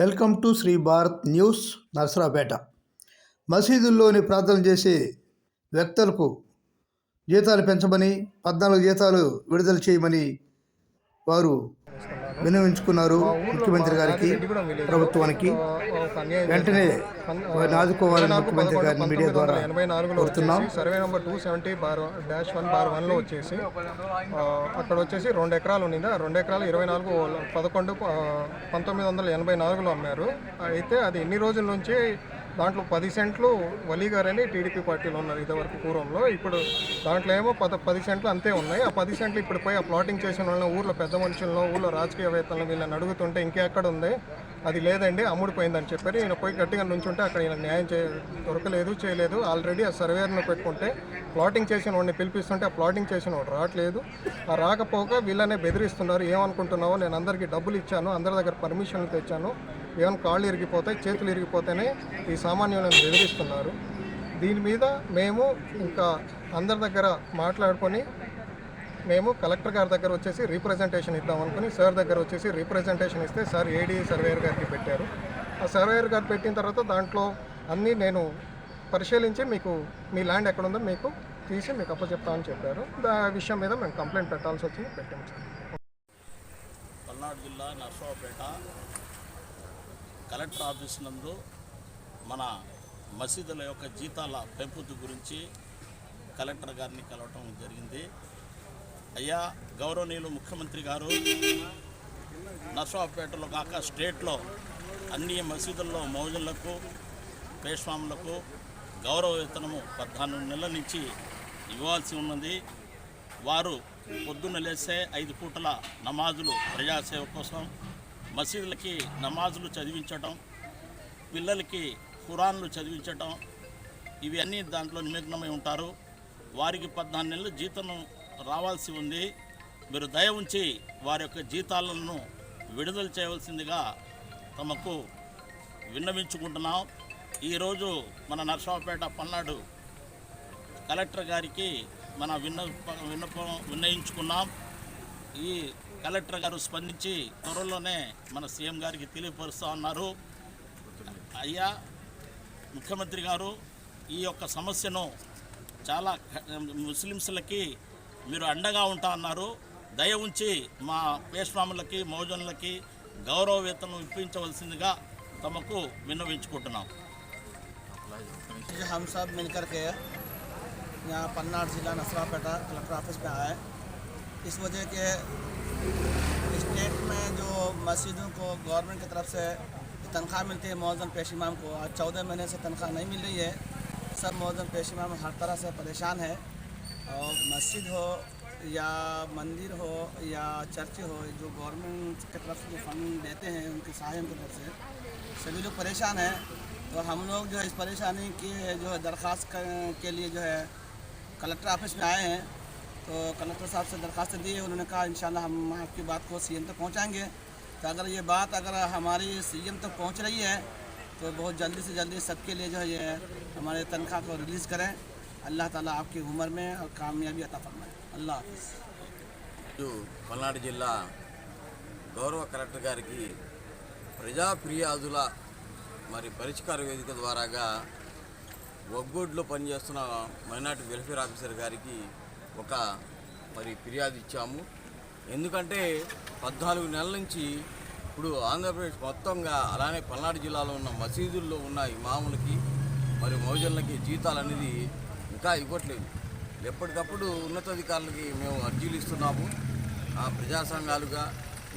Welcome to Shri Bharat news Narasaraopet మసీదుల్లోని ప్రార్థన చేసే వ్యక్తులకు జీతాలు పెంచమని పద్నాలుగు జీతాలు విడుదల చేయమని వారు విన్నవించుకున్నారు ముఖ్యమంత్రి గారికి ప్రభుత్వానికి. వెంటనే వారిని ఆదుకోవాలని ముఖ్యమంత్రి గారిని మీడియా ద్వారా ఎనభై నాలుగులో కోరుతున్నాం. Survey number two seventy bar dash one bar వన్లో వచ్చేసి అక్కడ వచ్చేసి రెండు ఎకరాలు ఉండింది ఆ రెండు ఎకరాలు ఇరవై నాలుగు పదకొండు పంతొమ్మిది వందల ఎనభై నాలుగులో అమ్మారు. అయితే అది ఎన్ని రోజుల నుంచి దాంట్లో పది సెంట్లు వలీ గారని టీడీపీ పార్టీలో ఉన్నారు ఇదివరకు పూర్వంలో. ఇప్పుడు దాంట్లో ఏమో పద పది సెంట్లు అంతే ఉన్నాయి. ఆ పది సెంట్లు ఇప్పుడు పోయి ఆ ప్లాటింగ్ చేసిన వాళ్ళని ఊళ్ళో పెద్ద మనుషులను ఊళ్ళో రాజకీయవేత్తలను వీళ్ళని అడుగుతుంటే ఇంకెక్కడ ఉంది? అది లేదండి అమ్ముడిపోయిందని చెప్పారు. ఈయన పోయి గట్టిగా నుంచుంటే అక్కడ ఈయన న్యాయం చే దొరకలేదు చేయలేదు. ఆల్రెడీ ఆ సర్వేర్ను పెట్టుకుంటే ప్లాటింగ్ చేసిన వాడిని పిలిపిస్తుంటే ఆ ప్లాటింగ్ చేసిన వాడు రావట్లేదు. ఆ రాకపోగా వీళ్ళనే బెదిరిస్తున్నారు. ఏమనుకుంటున్నావో నేను అందరికీ డబ్బులు ఇచ్చాను అందరి దగ్గర పర్మిషన్లు తెచ్చాను. ఏమైనా కాళ్ళు ఇరిగిపోతాయి చేతులు ఇరిగిపోతేనే ఈ సామాన్యులను బెదిరిస్తున్నారు. దీని మీద మేము ఇంకా అందరి దగ్గర మాట్లాడుకొని మేము కలెక్టర్ గారి దగ్గర వచ్చేసి రీప్రజెంటేషన్ ఇద్దాం అనుకుని సార్ దగ్గర వచ్చేసి రీప్రజెంటేషన్ ఇస్తే సార్ ఏడీ సర్వేయర్ గారికి పెట్టారు. ఆ సర్వేయర్ గారు పెట్టిన తర్వాత దాంట్లో అన్నీ నేను పరిశీలించి మీకు మీ ల్యాండ్ ఎక్కడ ఉందో మీకు తీసి మీకు అప్పచెప్తామని చెప్పారు. దా విషయం మీద మేము కంప్లైంట్ పెట్టాల్సి వచ్చింది పెట్టాము సార్. పల్నాడు జిల్లా నర్సరావుపేట కలెక్టర్ ఆఫీస్ నందు మన మసీదుల యొక్క జీతాల పెంపుదల గురించి కలెక్టర్ గారిని కలవటం జరిగింది. అయ్యా గౌరవనీయులు ముఖ్యమంత్రి గారు నర్సాపేటలో కాక స్టేట్లో అన్ని మసీదుల్లో మౌజులకు పేష్వాములకు గౌరవ వేతనము పద్నాలుగు నెలల నుంచి ఇవ్వాల్సి ఉన్నది. వారు పొద్దున్న లేసే ఐదు పూటల నమాజులు ప్రజాసేవ కోసం మసీదులకి నమాజులు చదివించటం పిల్లలకి ఖురాన్లు చదివించటం ఇవి అన్నీ దాంట్లో నిమగ్నమై ఉంటారు. వారికి పద్నాలుగు నెలలు జీతం రావాల్సి ఉంది. మీరు దయ ఉంచి వారి యొక్క జీతాలను విడుదల చేయవలసిందిగా తమకు విన్నవించుకుంటున్నాం. ఈరోజు మన నర్సాపేట పల్నాడు కలెక్టర్ గారికి మన విన్నప విన్నపం విన్నయించుకున్నాం. ఈ కలెక్టర్ గారు స్పందించి త్వరలోనే మన సీఎం గారికి తెలియపరుస్తూ ఉన్నారు అయ్యా ముఖ్యమంత్రి గారు ఈ యొక్క సమస్యను చాలా క- ముస్లిమ్స్లకి మీరు అండగా ఉంటా అన్నారు దయ ఉంచి మా పేష్వాములకి మౌజన్లకి గౌరవ వేతనం ఇప్పించవలసిందిగా తమకు విన్నవించుకుంటున్నాం जो हम सब मिल कर के यहाँ पन्नाड़ ज़िला नसरापेटा कलेक्टर ऑफिस में आए इस वजह के स्टेट में जो मस्जिदों को गवर्नमेंट की तरफ़ से तनख्वाह मिलती है मौजन पेश इमाम को। आज चौदह महीने से तनख्वाह नहीं मिल रही है। सब मौजन पेश इमाम हर तरह से परेशान है। और मस्जिद हो या मंदिर हो या चर्च हो, जो गवर्नमेंट की तरफ़ से जो फंड देते हैं, उनके सहायन की तरफ़ से, सभी लोग परेशान हैं। तो हम लोग जो है इस परेशानी की जो है दरख्वास्त के लिए जो है कलेक्टर ऑफ़िस में आए हैं। तो कलेक्टर साहब से दरख्वास्त दी है उन्होंने कहा इंशाल्लाह हम आपकी बात को सीएम तक पहुंचाएंगे तो अगर ये बात अगर हमारी सीएम तक पहुंच रही है तो बहुत जल्दी से जल्दी सबके लिए जो है ये हमारे तनख्वाह को रिलीज़ करें अल्लाह ताला आपकी उम्र में और कामयाबी अता फरमाए अल्लाह हाफिज़ ఈరోజు పల్నాడు జిల్లా గౌరవ కలెక్టర్ గారికి ప్రజా ఫిర్యాదుల మరి పరిష్కార వేదిక ద్వారాగా ఒగ్గోడ్లో పనిచేస్తున్న మైనార్టీ వెల్ఫేర్ ఆఫీసర్ గారికి ఒక మరి ఫిర్యాదు ఇచ్చాము. ఎందుకంటే పద్నాలుగు నెలల నుంచి ఇప్పుడు ఆంధ్రప్రదేశ్ మొత్తంగా అలానే పల్నాడు జిల్లాలో ఉన్న మసీదుల్లో ఉన్న ఇమాములకి మరి మౌజన్లకి జీతాలు అనేది ఇంకా ఇవ్వట్లేదు. ఎప్పటికప్పుడు ఉన్నతాధికారులకి మేము అర్జీలు ఇస్తున్నాము. ఆ ప్రజా సంఘాలుగా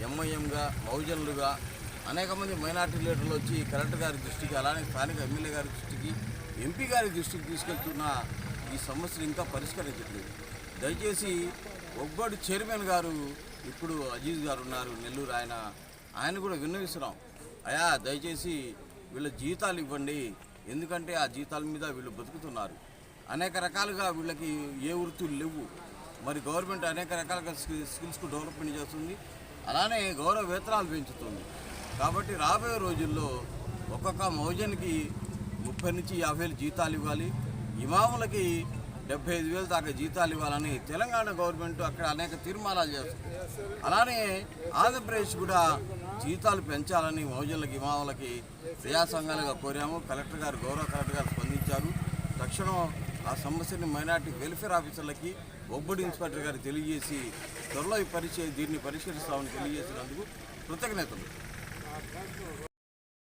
ఎంఐఎంగా మౌజన్లుగా అనేక మంది మైనార్టీ లీడర్లు వచ్చి కలెక్టర్ గారి దృష్టికి అలానే స్థానిక ఎమ్మెల్యే గారి దృష్టికి ఎంపీ గారి దృష్టికి తీసుకెళ్తున్న ఈ సమస్యలు ఇంకా పరిష్కరించట్లేదు. దయచేసి ఒగ్గోడు చైర్మన్ గారు ఇప్పుడు అజీజ్ గారు ఉన్నారు నెల్లూరు ఆయన. ఆయన కూడా విన్నవిస్తున్నాం. అయా దయచేసి వీళ్ళ జీతాలు ఇవ్వండి. ఎందుకంటే ఆ జీతాల మీద వీళ్ళు బతుకుతున్నారు. అనేక రకాలుగా వీళ్ళకి ఏ వృత్తులు లేవు. మరి గవర్నమెంట్ అనేక రకాలుగా స్కిల్స్కు డెవలప్మెంట్ చేస్తుంది. అలానే గౌరవ వేతనాలు పెంచుతుంది. కాబట్టి రాబోయే రోజుల్లో ఒక్కొక్క మౌజన్కి ముప్పై నుంచి యాభై వేలు జీతాలు ఇవ్వాలి. ఇమాములకి డెబ్బై ఐదు వేలు దాకా జీతాలు ఇవ్వాలని తెలంగాణ గవర్నమెంట్ అక్కడ అనేక తీర్మానాలు చేస్తుంది. అలానే ఆంధ్రప్రదేశ్ కూడా జీతాలు పెంచాలని మౌజులకి మామూలకి ప్రజా సంఘాలుగా కోరాము. కలెక్టర్ గారు గౌరవ కలెక్టర్ గారు స్పందించారు. తక్షణం ఆ సమస్యని మైనార్టీ వెల్ఫేర్ ఆఫీసర్లకి ఒబ్బడి ఇన్స్పెక్టర్ గారు తెలియజేసి త్వరలో ఈ పరిచయ దీన్ని పరిష్కరిస్తామని తెలియజేసినందుకు కృతజ్ఞతలు.